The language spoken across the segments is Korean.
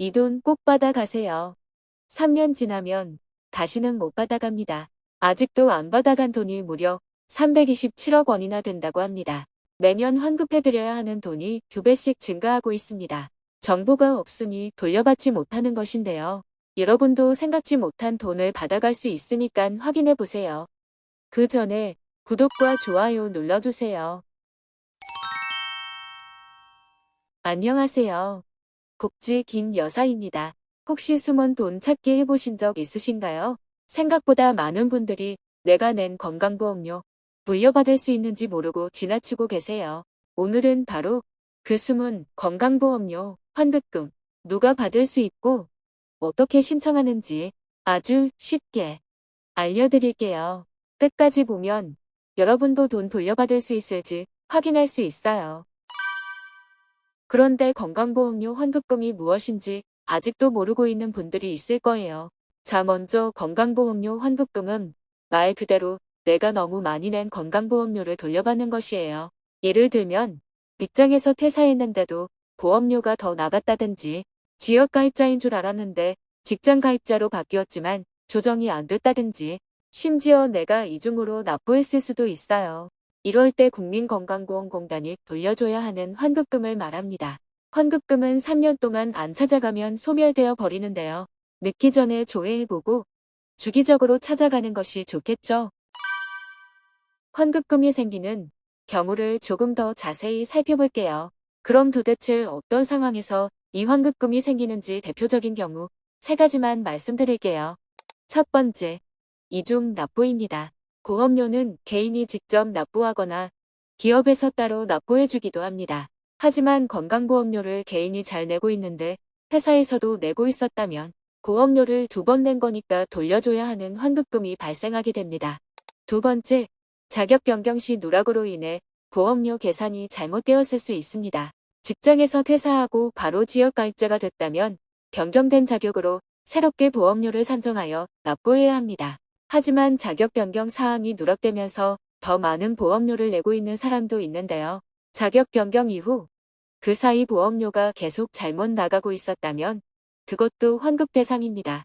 이 돈 꼭 받아가세요. 3년 지나면 다시는 못 받아갑니다. 아직도 안 받아간 돈이 무려 327억 원이나 된다고 합니다. 매년 환급해드려야 하는 돈이 두 배씩 증가하고 있습니다. 정보가 없으니 돌려받지 못하는 것인데요. 여러분도 생각지 못한 돈을 받아갈 수 있으니까 확인해 보세요. 그 전에 구독과 좋아요 눌러주세요. 안녕하세요. 복지 김 여사입니다. 혹시 숨은 돈 찾기 해보신 적 있으신가요? 생각보다 많은 분들이 내가 낸 건강보험료 물려받을 수 있는지 모르고 지나치고 계세요. 오늘은 바로 그 숨은 건강보험료 환급금 누가 받을 수 있고 어떻게 신청하는지 아주 쉽게 알려드릴게요. 끝까지 보면 여러분도 돈 돌려받을 수 있을지 확인할 수 있어요. 그런데 건강보험료 환급금이 무엇인지 아직도 모르고 있는 분들이 있을 거예요. 자, 먼저 건강보험료 환급금은 말 그대로 내가 너무 많이 낸 건강보험료를 돌려받는 것이에요. 예를 들면 직장에서 퇴사했는데도 보험료가 더 나갔다든지 지역 가입자인 줄 알았는데 직장 가입자로 바뀌었지만 조정이 안 됐다든지 심지어 내가 이중으로 납부했을 수도 있어요. 이럴 때 국민건강보험공단이 돌려줘야 하는 환급금을 말합니다. 환급금은 3년 동안 안 찾아가면 소멸되어 버리는데요. 늦기 전에 조회해보고 주기적으로 찾아가는 것이 좋겠죠. 환급금이 생기는 경우를 조금 더 자세히 살펴볼게요. 그럼 도대체 어떤 상황에서 이 환급금이 생기는지 대표적인 경우 세 가지만 말씀드릴게요. 첫 번째, 이중 납부입니다. 보험료는 개인이 직접 납부하거나 기업에서 따로 납부해주기도 합니다. 하지만 건강보험료를 개인이 잘 내고 있는데 회사에서도 내고 있었다면 보험료를 두 번 낸 거니까 돌려줘야 하는 환급금이 발생하게 됩니다. 두 번째, 자격 변경 시 누락으로 인해 보험료 계산이 잘못되었을 수 있습니다. 직장에서 퇴사하고 바로 지역 가입자가 됐다면 변경된 자격으로 새롭게 보험료를 산정하여 납부해야 합니다. 하지만 자격 변경 사항이 누락되면서 더 많은 보험료를 내고 있는 사람도 있는데요. 자격 변경 이후 그 사이 보험료가 계속 잘못 나가고 있었다면 그것도 환급 대상입니다.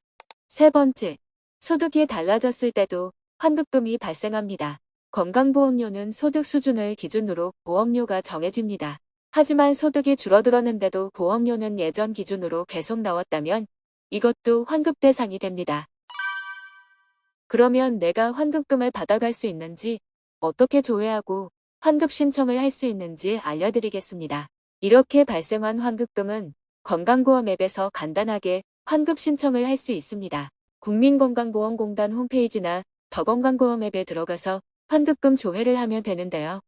세 번째, 소득이 달라졌을 때도 환급금이 발생합니다. 건강보험료는 소득 수준을 기준으로 보험료가 정해집니다. 하지만 소득이 줄어들었는데도 보험료는 예전 기준으로 계속 나왔다면 이것도 환급 대상이 됩니다. 그러면 내가 환급금을 받아갈 수 있는지 어떻게 조회하고 환급 신청을 할 수 있는지 알려드리겠습니다. 이렇게 발생한 환급금은 건강보험 앱에서 간단하게 환급 신청을 할 수 있습니다. 국민건강보험공단 홈페이지나 더건강보험 앱에 들어가서 환급금 조회를 하면 되는데요.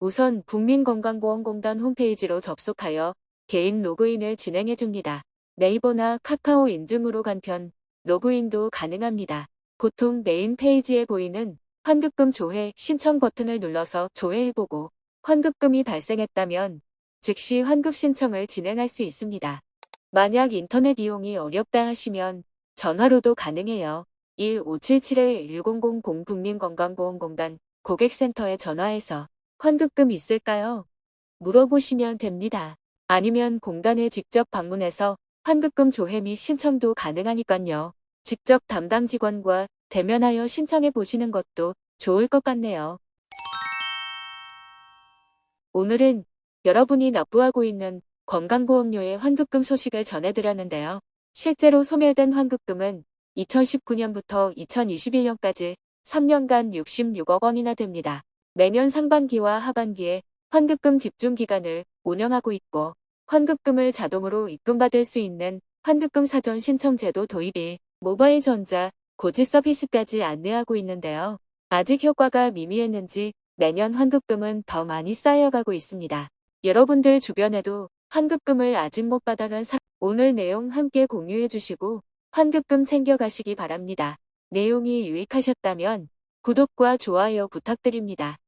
우선 국민건강보험공단 홈페이지로 접속하여 개인 로그인을 진행해 줍니다. 네이버나 카카오 인증으로 간편 로그인도 가능합니다. 보통 메인 페이지에 보이는 환급금 조회 신청 버튼을 눌러서 조회해보고 환급금이 발생했다면 즉시 환급 신청을 진행할 수 있습니다. 만약 인터넷 이용이 어렵다 하시면 전화로도 가능해요. 1577-1000 국민건강보험공단 고객센터에 전화해서 환급금 있을까요? 물어보시면 됩니다. 아니면 공단에 직접 방문해서 환급금 조회 및 신청도 가능하니깐요. 직접 담당 직원과 대면하여 신청해 보시는 것도 좋을 것 같네요. 오늘은 여러분이 납부하고 있는 건강보험료의 환급금 소식을 전해드렸는데요. 실제로 소멸된 환급금은 2019년부터 2021년까지 3년간 66억 원이나 됩니다. 매년 상반기와 하반기에 환급금 집중 기간을 운영하고 있고 환급금을 자동으로 입금받을 수 있는 환급금 사전 신청 제도 도입이 모바일 전자 고지 서비스까지 안내하고 있는데요. 아직 효과가 미미했는지 매년 환급금은 더 많이 쌓여가고 있습니다. 여러분들 주변에도 환급금을 아직 못 받아간 사람 오늘 내용 함께 공유해 주시고 환급금 챙겨가시기 바랍니다. 내용이 유익하셨다면 구독과 좋아요 부탁드립니다.